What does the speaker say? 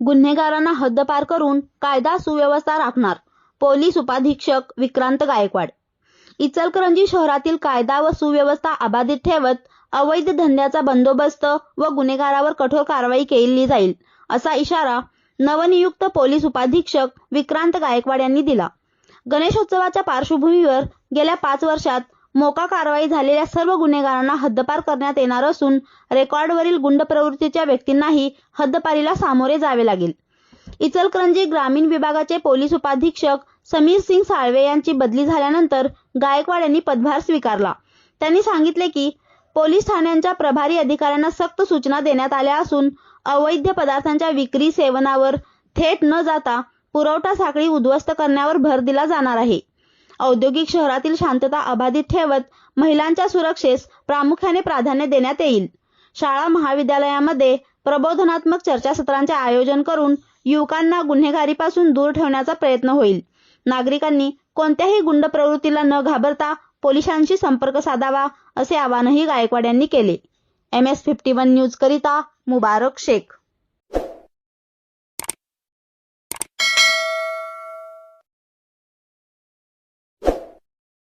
गुन्हेगारांना हद्दपार करून कायदा सुव्यवस्था राखणार पोलीस उपाधीक्षक विक्रांत गायकवाड. इचलकरंजी शहरातील कायदा व सुव्यवस्था अबाधित ठेवत अवैध धंद्याचा बंदोबस्त व गुन्हेगारावर कठोर कारवाई केली जाईल असा इशारा नवनियुक्त पोलीस उपाधीक्षक विक्रांत गायकवाड यांनी दिला. गणेशोत्सवाच्या पार्श्वभूमीवर गेल्या पाच वर्षात मोका कारवाई झालेल्या सर्व गुन्हेगारांना हद्दपार करण्यात येणार असून रेकॉर्डवरील गुंड प्रवृत्तीच्या व्यक्तींनाही हद्दपारीला सामोरे जावे लागेल. इचलकरंजी ग्रामीण विभागाचे पोलीस उपाधीक्षक समीर सिंग साळवे यांची बदली झाल्यानंतर गायकवाड यांनी पदभार स्वीकारला. त्यांनी सांगितले की पोलीस ठाण्यांच्या प्रभारी अधिकाऱ्यांना सक्त सूचना देण्यात आल्या असून अवैध पदार्थांच्या विक्री सेवनावर थेट न जाता पुरवठा साखळी उद्ध्वस्त करण्यावर भर दिला जाणार आहे. औद्योगिक शहरातील शांतता अबाधित ठेवत महिलांच्या सुरक्षेस प्रामुख्याने प्राधान्य देण्यात येईल. शाळा महाविद्यालयामध्ये प्रबोधनात्मक चर्चासत्रांचे आयोजन करून युवकांना गुन्हेगारीपासून दूर ठेवण्याचा प्रयत्न होईल. नागरिकांनी कोणत्याही गुंड प्रवृत्तीला न घाबरता पोलिसांशी संपर्क साधावा असे आवाहनही गायकवाड यांनी केले. M S fifty one news करिता मुबारक शेख.